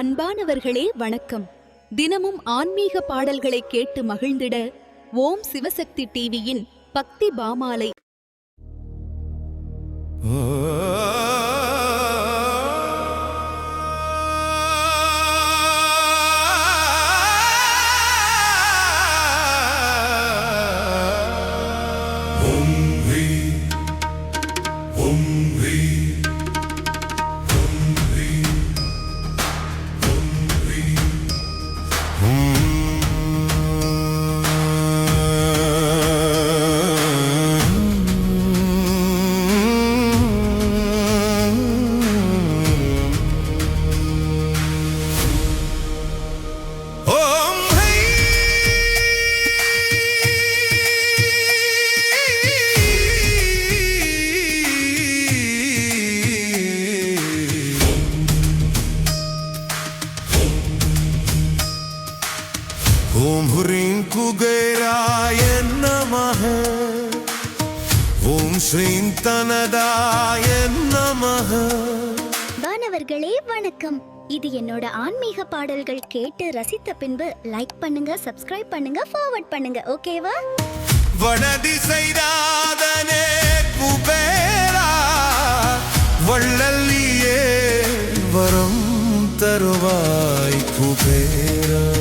அன்பானவர்களே வணக்கம். தினமும் ஆன்மீக பாடல்களை கேட்டு மகிழ்ந்திட ஓம் சிவசக்தி டிவியின் பக்தி பாமாலை. இது என்னோட ஆன்மீக பாடல்கள் கேட்டு ரசித்த பின்பு லைக் பண்ணுங்க சப்ஸ்கிரைப் பண்ணுங்க ஃபார்வர்ட் பண்ணுங்க ஓகேவா வடதிசை நாதனே குபேரா வள்ளல்லியே வரம் தருவாய் குபேரா.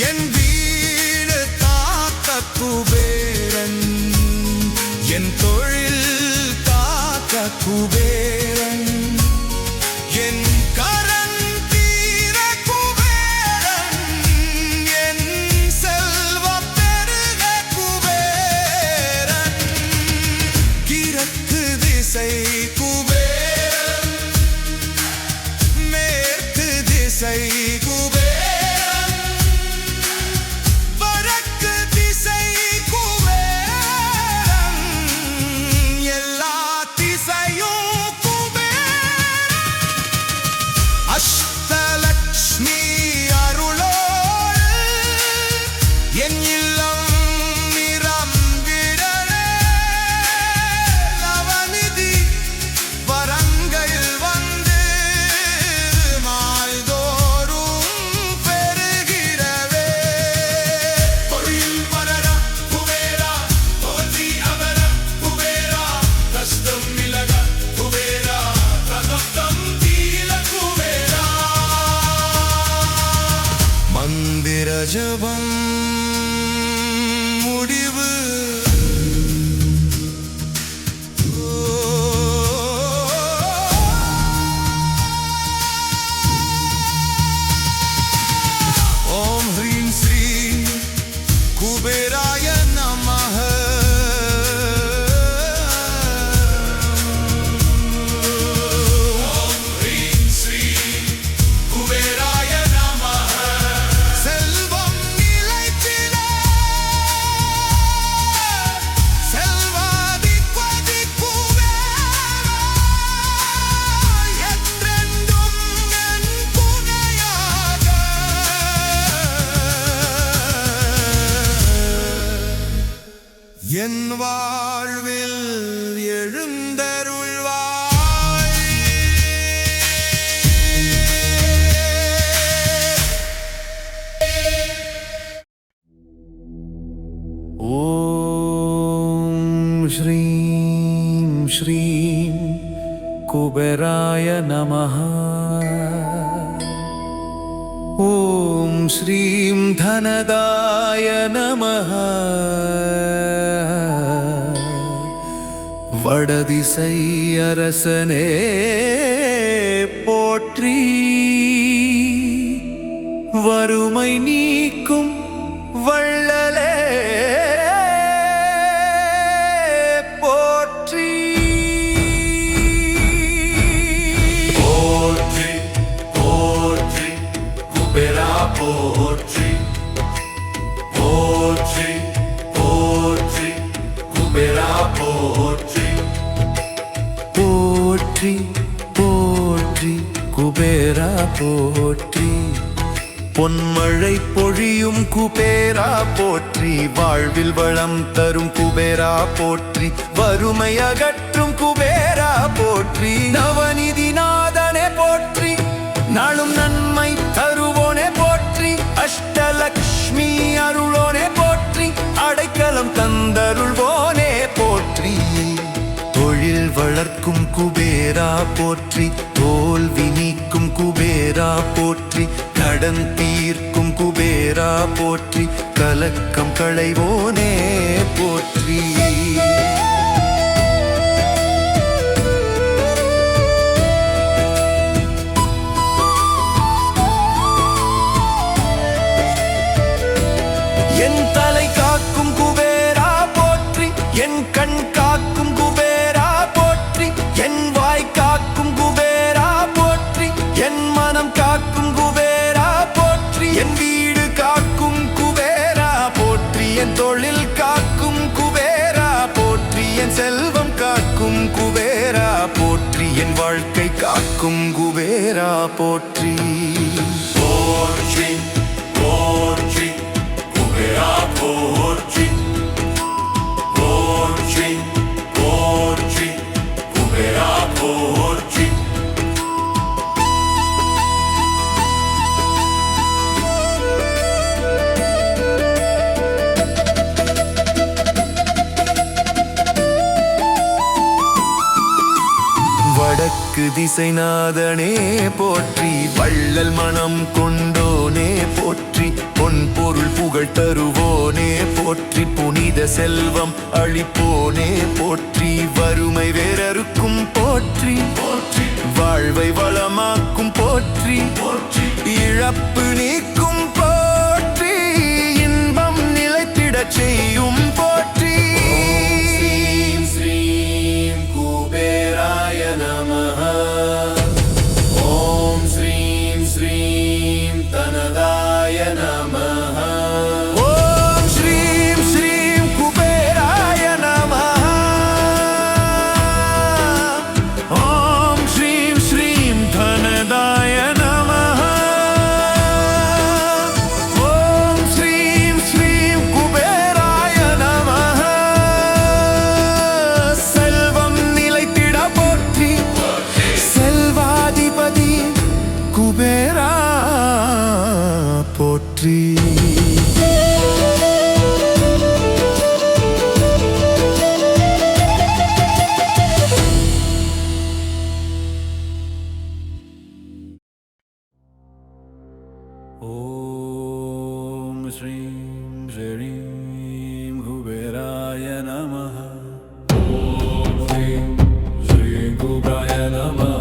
என் வீடு தாக்க குபேரன் என் தொழில் தாக்க குபேரன் कुबेराय नमः ॐ श्रीं धनदाय नमः வடதிசை அரசனே போற்றி வறுமை நீக்கும் குபேரா போற்றி. பொன்மழை பொழியும் குபேரா போற்றி. வாழ்வில் வளம் தரும் குபேரா போற்றி. வறுமை அகற்றும் குபேரா போற்றி. நவநிதி நாதனே போற்றி. நாளும் நன்மை தருவோனே போற்றி. அஷ்டலக்ஷ்மி அருளோனே போற்றி. அடைக்கலம் தந்தருள்வோனே போற்றி. தொழில் வளர்க்கும் குபேரா போற்றி. தோல்வி நீக்க குபேரா போற்றி கடன் தீர்க்கும் குபேரா போற்றி கலக்கம் களைவோனே போற்றி. என் தலை செல்வம் காக்கும் குபேரா போற்றி என் வாழ்க்கை காக்கும் குபேரா போற்றி. போற்றி போற்றி குபேரா போற்றி. வடக்கு திசைநாதனே போற்றி. வள்ளல் மனம் கொண்டோனே போற்றி. பொன் பொருள் புகழ் தருவோனே போற்றி. புனித செல்வம் அழிப்போனே போற்றி. வறுமை வேறருக்கும் போற்றி. போற்றி வாழ்வை வளமாக்கும் போற்றி போற்றி. இழப்பு நீக்கும் போற்றி. இன்பம் நிலைத்திடச் செய்யும் ജനമ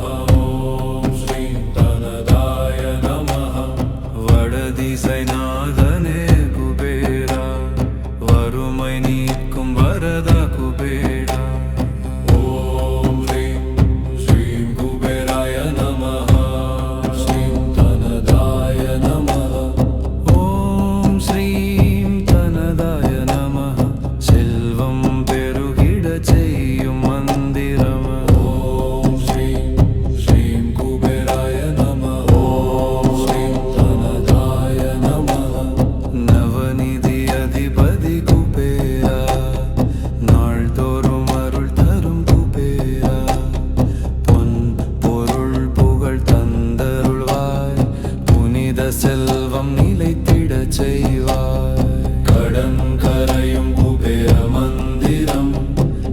செல்வம் நிலைத்திட செய்வார் கடன் கரையும் குபேர மந்திரம்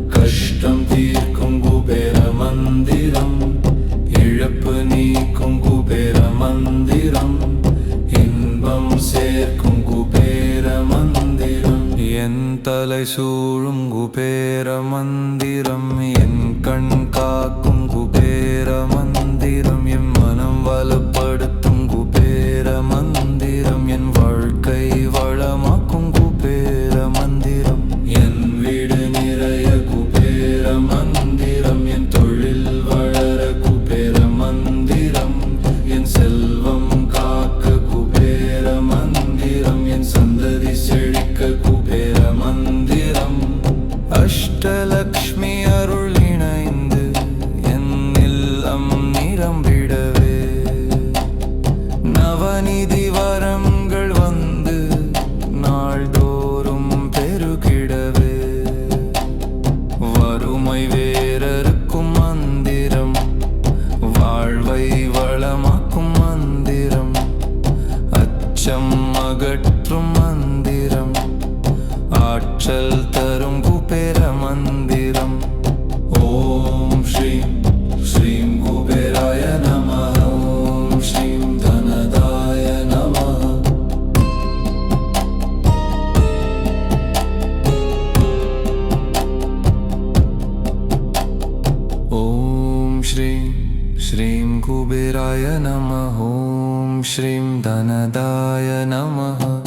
கஷ்டம் தீர்க்கும் குபேர மந்திரம் இழப்பு நீக்கும் குபேர மந்திரம் இன்பம் சேர்க்கும் குபேர மந்திரம். என் தலை சூழும் குபேர மந்திரம் नमः ॐ श्रीं धनदाय नमः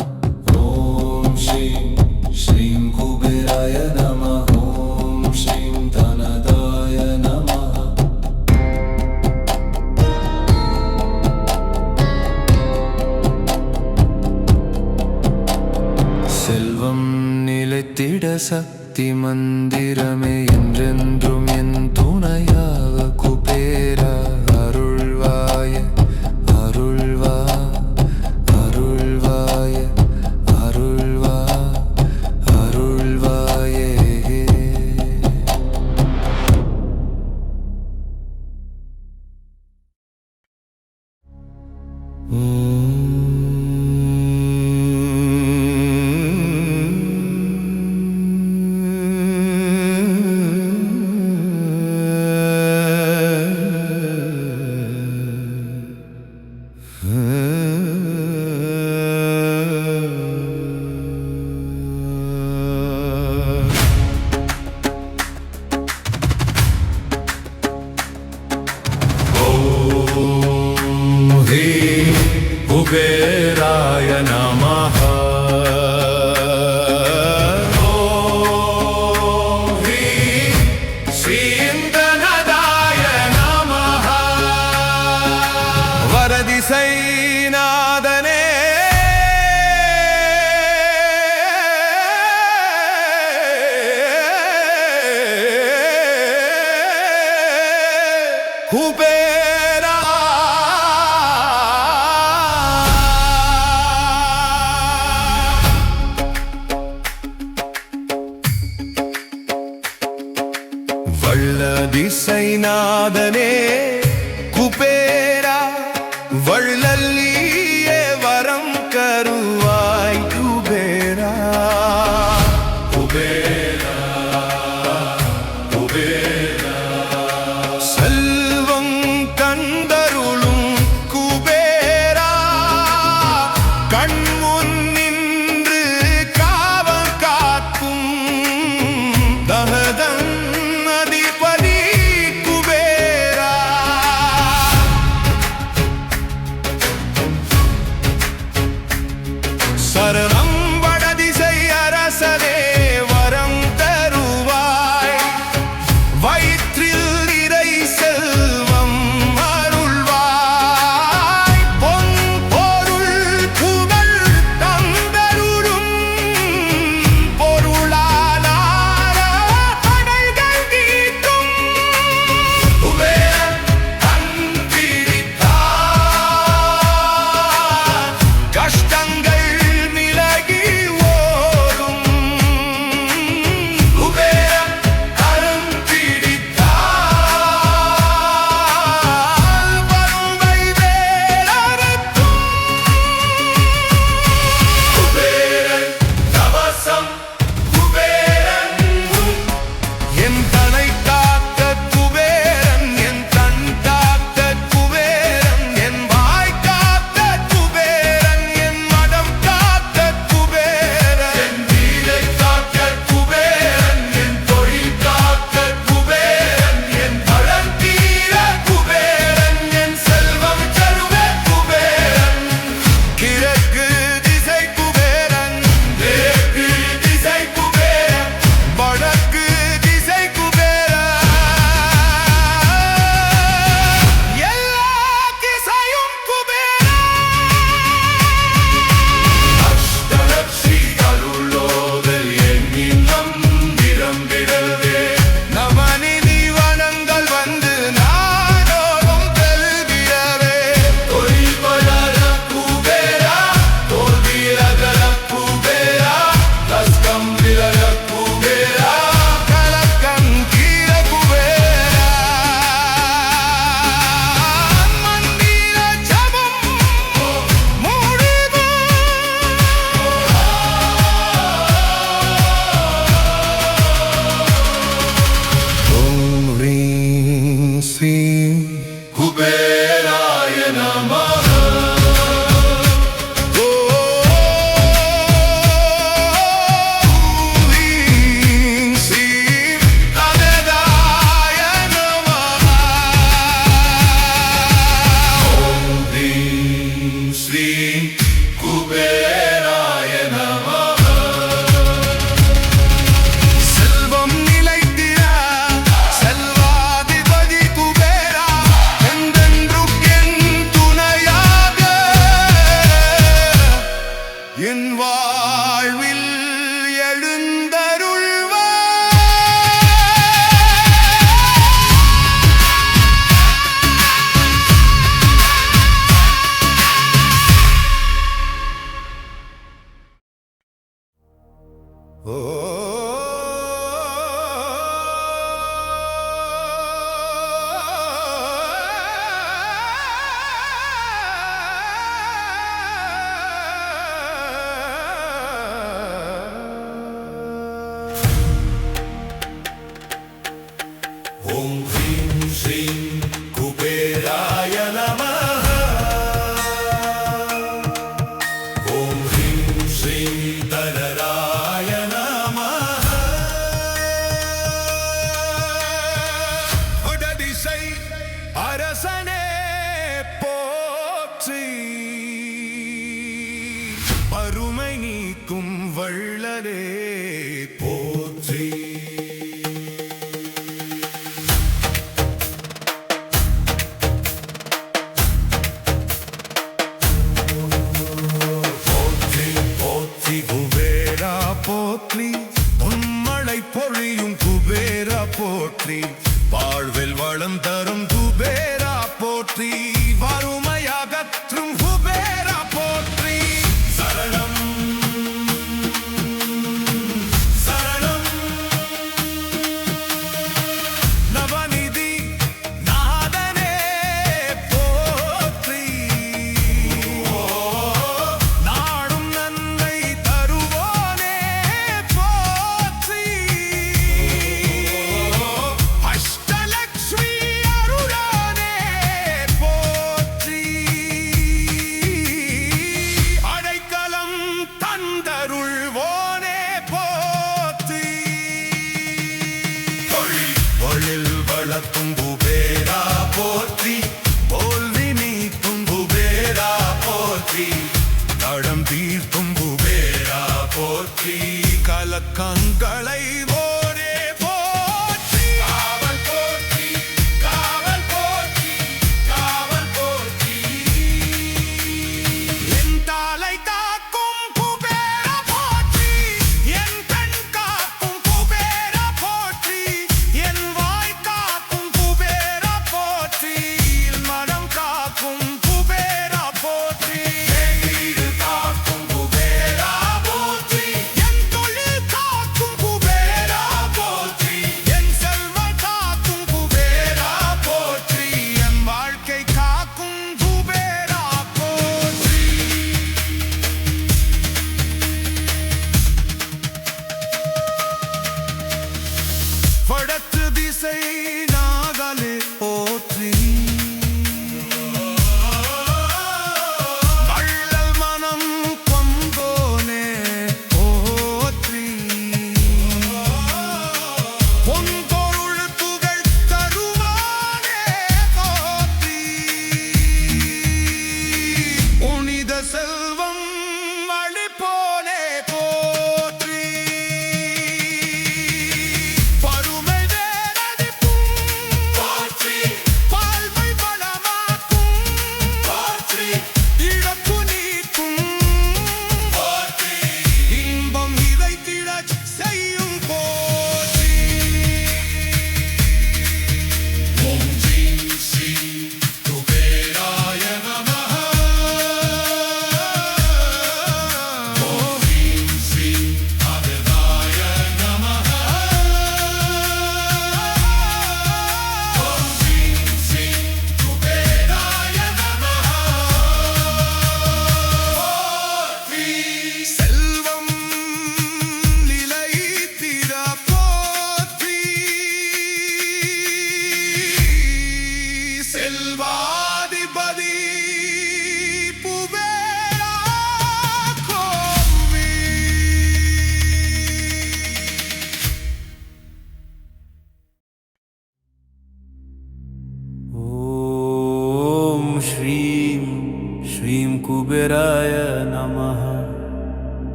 journey.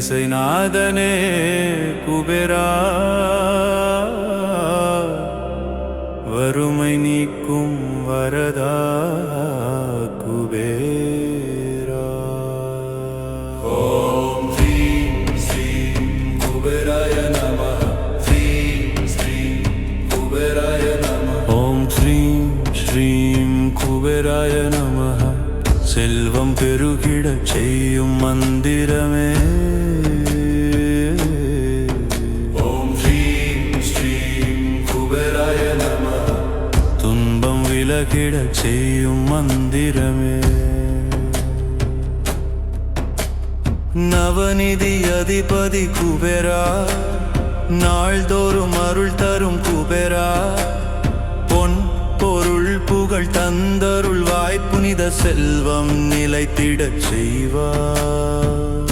இசைநாதனே குபேரா. வறுமை நீக்கும் வரதா குபேரா. ஓம் ஸ்ரீம் ஸ்ரீம் குபேராய நம ஸ்ரீம் ஸ்ரீம் குபேராய நம ஓம் ஸ்ரீம் ஸ்ரீம் குபேராய நம செல்வம் பெருகிடச் செய்யும் மந்திரமே. செய்யும் மந்திரமே நவநிதி அதிபதி குபேரா நாள்தோறும் அருள் தரும் குபேரா பொன் பொருள் புகழ் தந்தருள் வாய்ப்புனித செல்வம் நிலைத்திடச் செய்வார்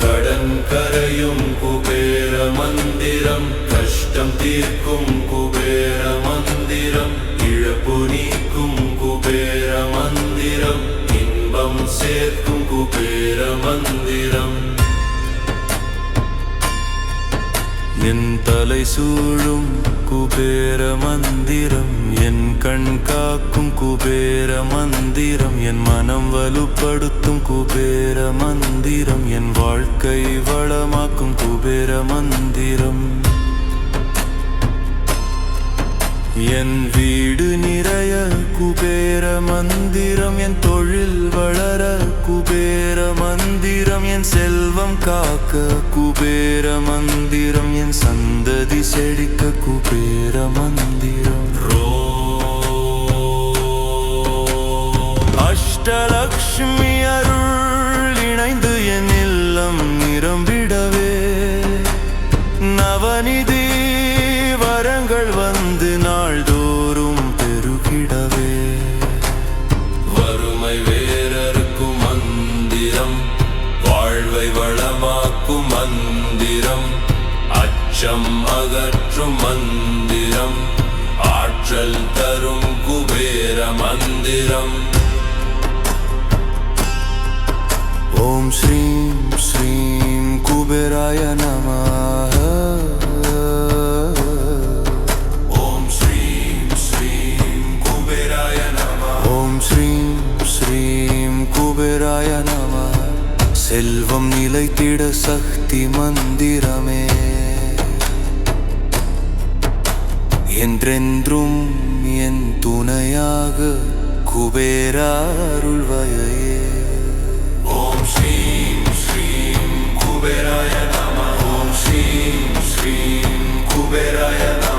கடன் கரையும் குபேர மந்திரம் கஷ்டம் தீர்க்கும் குபேரம் சேர்க்கும் குபேர மந்திரம். என் தலை சூழும் குபேர மந்திரம். என் கண் காக்கும் குபேர மந்திரம். என் மனம் வலுப்படுத்தும் குபேர மந்திரம். என் வாழ்க்கை வளமாக்கும் குபேர மந்திரம். என் வீடு நிறைய குபேர குபேர மந்திரம் என் தொழில் வளர குபேர மந்திரம் என் செல்வம் காக்க குபேர மந்திரம் என் சந்ததி செழிக்க குபேர மந்திரம். ரோ அஷ்டலக்ஷ்மி மந்திரம். ஆற்றல் தரும் குபேர மந்திரம். ஓம் ஸ்ரீம் ஸ்ரீம் குபேராய நமः ஓம் ஸ்ரீம் ஸ்ரீம் குபேராய நமः ஓம் ஸ்ரீம் ஸ்ரீம் குபேராய நமः செல்வம் நிலைத்திட சக்தி மந்திரமே. என்றென்றும் என் துணையாக குபேராருள்வயே. ஓம் ஸ்ரீம் ஸ்ரீம் குபேராய நம. ஓம் ஸ்ரீம் ஸ்ரீம் குபேராய நம.